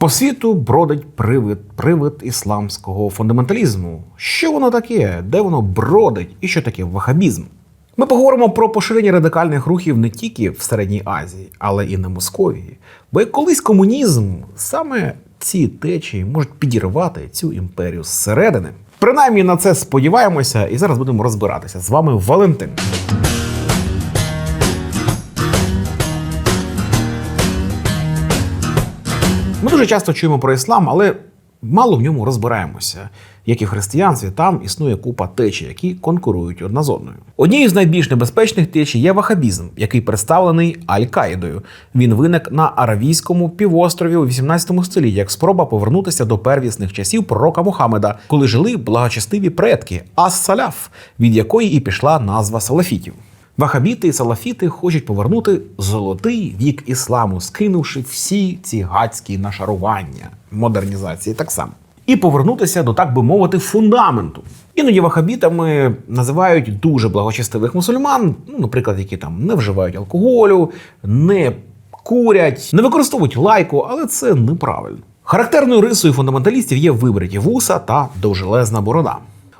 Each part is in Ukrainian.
По світу бродить привид, привид ісламського фундаменталізму. Що воно таке? Де воно бродить? І що таке вахабізм? Ми поговоримо про поширення радикальних рухів не тільки в Середній Азії, але і на Московії. Бо як колись комунізм саме ці течії можуть підірвати цю імперію зсередини. Принаймні на це сподіваємося, і зараз будемо розбиратися. З вами Валентин. Ми дуже часто чуємо про іслам, але мало в ньому розбираємося. Як і в християнстві, там існує купа течій, які конкурують одна з одною. Однією з найбільш небезпечних течій є вахабізм, який представлений Аль-Каїдою. Він виник на Аравійському півострові у 18 столітті як спроба повернутися до первісних часів пророка Мухаммеда, коли жили благочестиві предки Ас-Саляф, від якої і пішла назва салафітів. Вахабіти і салафіти хочуть повернути золотий вік ісламу, скинувши всі ці гадські нашарування, модернізації так само. І повернутися до, так би мовити, фундаменту. Іноді вахабітами називають дуже благочестивих мусульман, ну, наприклад, які там не вживають алкоголю, не курять, не використовують лайку, але це неправильно. Характерною рисою фундаменталістів є вибриті вуса та довжелезна борода.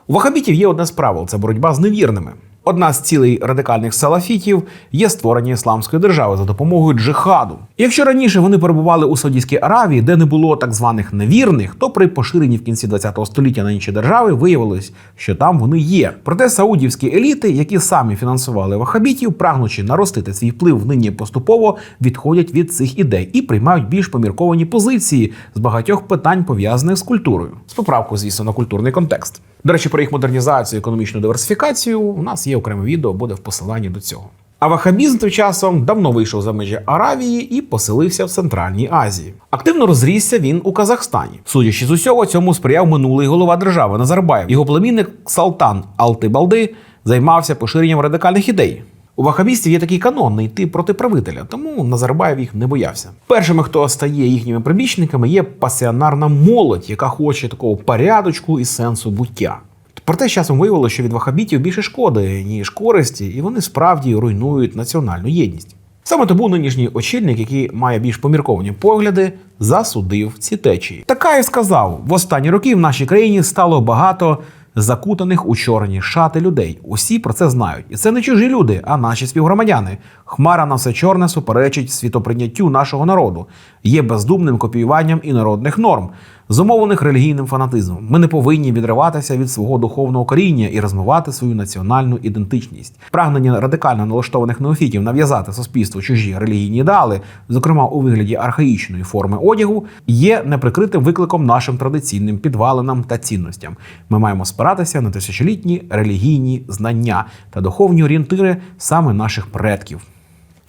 У вахабітів є одне з правил це боротьба з невірними. Одна з цілей радикальних салафітів є створення ісламської держави за допомогою джихаду. Якщо раніше вони перебували у Саудівській Аравії, де не було так званих невірних, то при поширенні в кінці ХХ століття на інші держави виявилось, що там вони є. Проте саудівські еліти, які самі фінансували вахабітів, прагнучи наростити свій вплив нині поступово, відходять від цих ідей і приймають більш помірковані позиції з багатьох питань пов'язаних з культурою, з поправкою, звісно, на культурний контекст. До речі, про їх модернізацію, економічну диверсифікацію у нас є окреме відео, буде в посиланні до цього. А вахабізм тим часом давно вийшов за межі Аравії і поселився в Центральній Азії. Активно розрісся він у Казахстані. Судячи з усього, цьому сприяв минулий голова держави Назарбаєв. Його племінник Салтан Алтибалди займався поширенням радикальних ідей. У вахабістів є такий канон не йти проти правителя, тому Назарбаєв їх не боявся. Першими, хто стає їхніми прибічниками, є пасіонарна молодь, яка хоче такого порядочку і сенсу буття. Проте з часом виявилося, що від вахабітів більше шкоди, ніж користі, і вони справді руйнують національну єдність. Саме тому нинішній очільник, який має більш помірковані погляди, засудив ці течії. Такаєв сказав: в останні роки в нашій країні стало багато закутаних у чорні шати людей. Усі про це знають, і це не чужі люди, а наші співгромадяни. Хмара на все чорне суперечить світоприйняттю нашого народу, є бездумним копіюванням інородних норм, зумовлених релігійним фанатизмом. Ми не повинні відриватися від свого духовного коріння і розмивати свою національну ідентичність. Прагнення радикально налаштованих неофітів нав'язати суспільству чужі релігійні ідеали, зокрема у вигляді архаїчної форми одягу, є неприкритим викликом нашим традиційним підвалинам та цінностям. Ми маємо спиратися на тисячолітні релігійні знання та духовні орієнтири саме наших предків.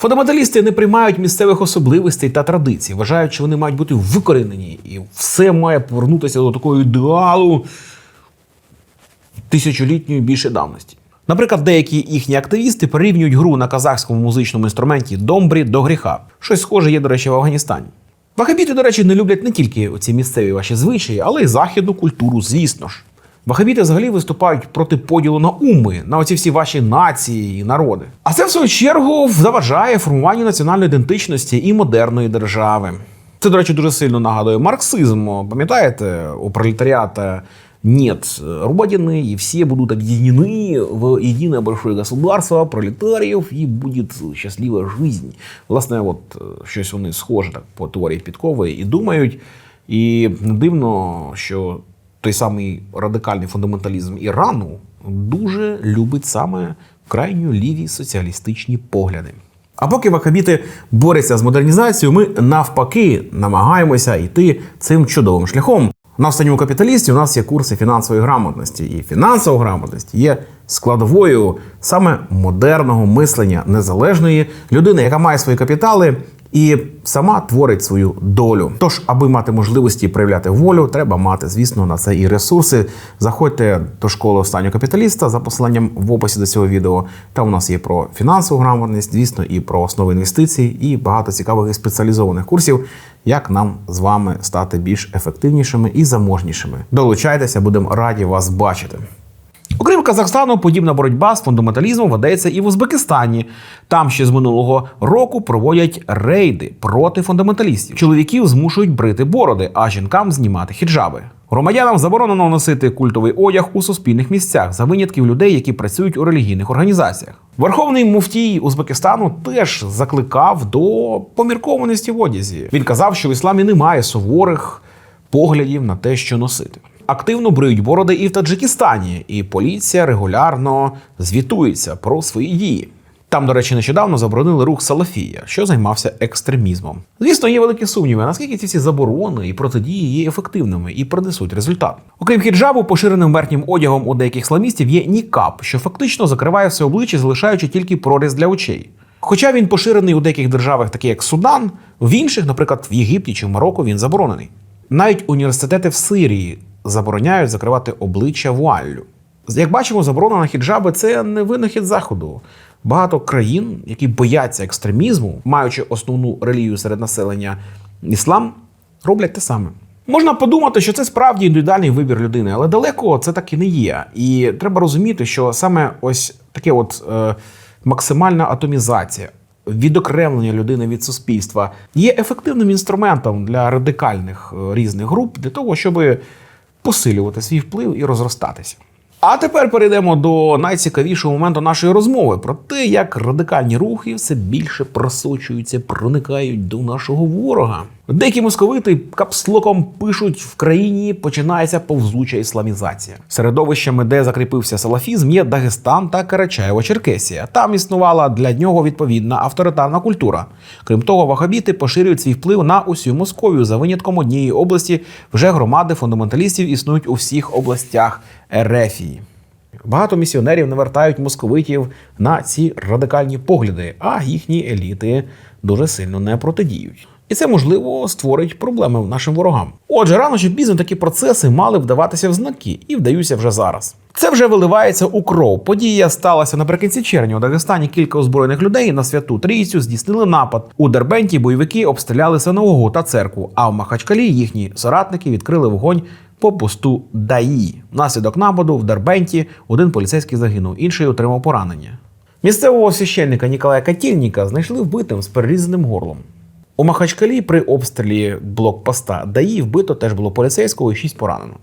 Фундаменталісти не приймають місцевих особливостей та традицій, вважають, що вони мають бути викоренені, і все має повернутися до такого ідеалу тисячолітньої більше давності. Наприклад, деякі їхні активісти порівнюють гру на казахському музичному інструменті домбрі до гріха. Щось схоже є, до речі, в Афганістані. Вахабіти, до речі, не люблять не тільки ці місцеві ваші звичаї, але й західну культуру, звісно ж. Вахабіти взагалі виступають проти поділу на уми, на оці всі ваші нації і народи. А це, в свою чергу, заважає формуванню національної ідентичності і модерної держави. Це, до речі, дуже сильно нагадує марксизм. Пам'ятаєте, у пролетаріата нет родины, и все будут объединены в единое большое государство пролетариев, і буде щаслива жизнь. Власне, от е, щось вони схоже так по теорії Підкової і думають. І не дивно, що той самий радикальний фундаменталізм Ірану дуже любить саме крайньо ліві соціалістичні погляди. А поки вахабіти борються з модернізацією, ми навпаки намагаємося йти цим чудовим шляхом. На останньому капіталісті у нас є курси фінансової грамотності, і фінансова грамотність є складовою саме модерного мислення незалежної людини, яка має свої капітали і сама творить свою долю. Тож, аби мати можливості проявляти волю, треба мати, звісно, на це і ресурси. Заходьте до школи останнього капіталіста за посиланням в описі до цього відео. Там у нас є про фінансову грамотність, звісно, і про основи інвестицій, і багато цікавих і спеціалізованих курсів, як нам з вами стати більш ефективнішими і заможнішими. Долучайтеся, будемо раді вас бачити. Окрім Казахстану, подібна боротьба з фундаменталізмом ведеться і в Узбекистані. Там ще з минулого року проводять рейди проти фундаменталістів. Чоловіків змушують брити бороди, а жінкам знімати хіджаби. Громадянам заборонено носити культовий одяг у суспільних місцях за винятків людей, які працюють у релігійних організаціях. Верховний муфтій Узбекистану теж закликав до поміркованості в одязі. Він казав, що в ісламі немає суворих поглядів на те, що носити. Активно бриють бороди і в Таджикистані, і поліція регулярно звітується про свої дії. Там, до речі, нещодавно заборонили рух Салафія, що займався екстремізмом. Звісно, є великі сумніви, наскільки ці всі заборони і протидії є ефективними і принесуть результат. Окрім хіджабу, поширеним верхнім одягом у деяких ісламістів є нікап, що фактично закриває все обличчя, залишаючи тільки проріз для очей. Хоча він поширений у деяких державах, таких як Судан, в інших, наприклад, в Єгипті чи в Марокко, він заборонений. Навіть університети в Сирії забороняють закривати обличчя вуаллю. Як бачимо, заборона на хіджаби це не винахід заходу. Багато країн, які бояться екстремізму, маючи основну релігію серед населення іслам, роблять те саме. Можна подумати, що це справді індивідуальний вибір людини, але далеко це так і не є. І треба розуміти, що саме ось таке от е, максимальна атомізація, відокремлення людини від суспільства є ефективним інструментом для радикальних е, різних груп для того, щоб посилювати свій вплив і розростатися. А тепер перейдемо до найцікавішого моменту нашої розмови про те, як радикальні рухи все більше просочуються, проникають до нашого ворога. Деякі московити капслоком пишуть в країні починається повзуча ісламізація. Середовищами, де закріпився салафізм, є Дагестан та Карачаєво-Черкесія. Там існувала для нього відповідна авторитарна культура. Крім того, вахабіти поширюють свій вплив на усю Московію за винятком однієї області. Вже громади фундаменталістів існують у всіх областях Ерефії. Багато місіонерів навертають московитів на ці радикальні погляди, а їхні еліти дуже сильно не протидіють. І це можливо створить проблеми нашим ворогам. Отже, рано чи пізно такі процеси мали вдаватися в знаки і вдаються вже зараз. Це вже виливається у кров. Подія сталася наприкінці червня. У Дагестані кілька озброєних людей на святу трійцю здійснили напад. У Дербенті бойовики обстріляли синагогу та церкву. А в Махачкалі їхні соратники відкрили вогонь по посту ДАІ. Внаслідок нападу в Дербенті один поліцейський загинув, інший отримав поранення. Місцевого священника Ніколая Катільніка знайшли вбитим з перерізаним горлом. У Махачкалі при обстрілі блокпоста ДАІ вбито теж було поліцейського і шість поранено.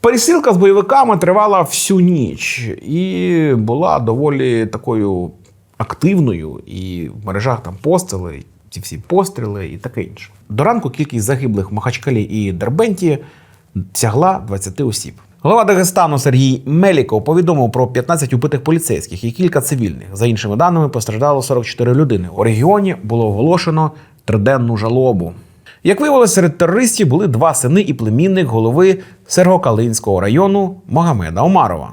Перестрілка з бойовиками тривала всю ніч і була доволі такою активною, і в мережах там постріли, ці всі постріли і таке інше. До ранку кількість загиблих в Махачкалі і Дербенті сягла 20 осіб. Голова Дагестану Сергій Меліков повідомив про 15 убитих поліцейських і кілька цивільних. За іншими даними, постраждало 44 людини. У регіоні було оголошено триденну жалобу. Як виявилося, серед терористів були два сини і племінник голови Сергокалинського району Магомеда Омарова.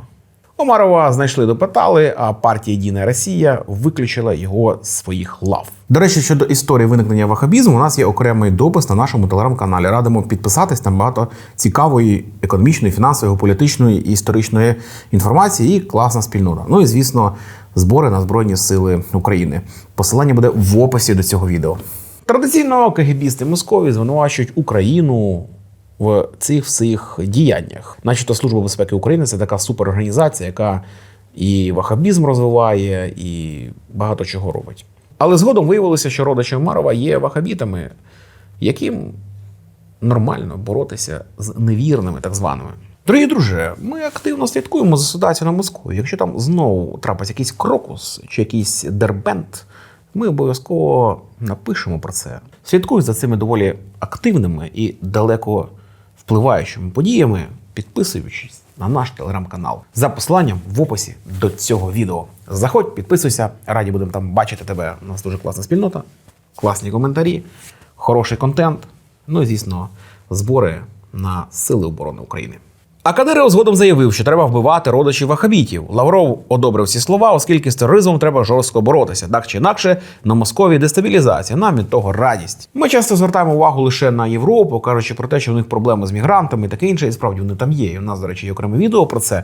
Омарова знайшли допитали, а партія Єдина Росія виключила його з своїх лав. До речі, щодо історії виникнення вахабізму, у нас є окремий допис на нашому телеграм-каналі. Радимо підписатись там багато цікавої економічної, фінансової, політичної і історичної інформації. І класна спільнота. Ну і звісно, збори на Збройні Сили України. Посилання буде в описі до цього відео. Традиційно КГБісти Московії звинувачують Україну в цих всіх діяннях. Начебто Служба безпеки України це така суперорганізація, яка і вахабізм розвиває, і багато чого робить. Але згодом виявилося, що родичі Омарова є вахабітами, яким нормально боротися з невірними, так званими. Дорогі друже, ми активно слідкуємо за ситуацією на Москві. Якщо там знову трапиться якийсь крокус чи якийсь дербент, ми обов'язково напишемо про це. Слідкуй за цими доволі активними і далеко впливаючими подіями, підписуючись на наш телеграм-канал за посиланням в описі до цього відео. Заходь, підписуйся, раді будемо там бачити тебе. У нас дуже класна спільнота, класні коментарі, хороший контент. Ну і звісно, збори на Сили оборони України. А Кадиров згодом заявив, що треба вбивати родичів вахабітів. Лавров одобрив ці слова, оскільки з тероризмом треба жорстко боротися. Так чи інакше, на Московії дестабілізація. Нам від того радість. Ми часто звертаємо увагу лише на Європу, кажучи про те, що в них проблеми з мігрантами і таке інше. І справді вони там є. І у нас, до речі, є окреме відео про це.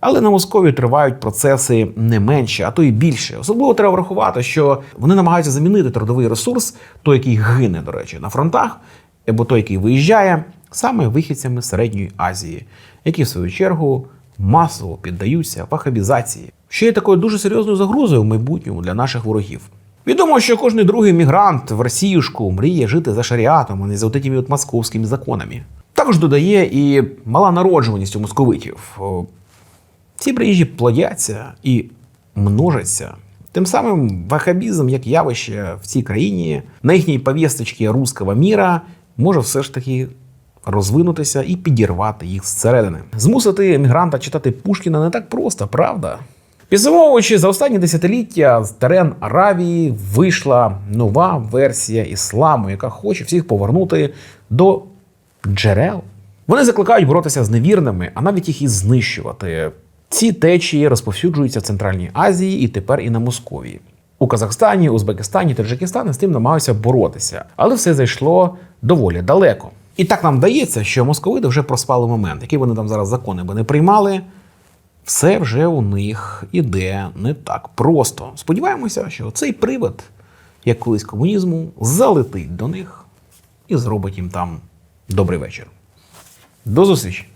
Але на Московії тривають процеси не менше, а то і більше. Особливо треба врахувати, що вони намагаються замінити трудовий ресурс, той, який гине, до речі, на фронтах, або той, який виїжджає, саме вихідцями Середньої Азії, які в свою чергу масово піддаються вахабізації, що є такою дуже серйозною загрозою в майбутньому для наших ворогів. Відомо, що кожен другий мігрант в Росіюшку мріє жити за шаріатом, а не за от тими от московськими законами. Також додає і мала народжуваність у московитів. Ці приїжджі плодяться і множаться. Тим самим вахабізм як явище в цій країні на їхній повісточці руського міра може все ж таки розвинутися і підірвати їх зсередини. Змусити емігранта читати Пушкіна не так просто, правда? Підсумовуючи, за останні десятиліття з терен Аравії вийшла нова версія ісламу, яка хоче всіх повернути до джерел. Вони закликають боротися з невірними, а навіть їх і знищувати. Ці течії розповсюджуються в Центральній Азії і тепер і на Московії. У Казахстані, Узбекистані, Таджикистані з тим намагаються боротися, але все зайшло доволі далеко. І так нам вдається, що московити вже проспали момент, який вони там зараз закони би не приймали. Все вже у них іде не так просто. Сподіваємося, що цей привид, як колись комунізму, залетить до них і зробить їм там добрий вечір. До зустрічі!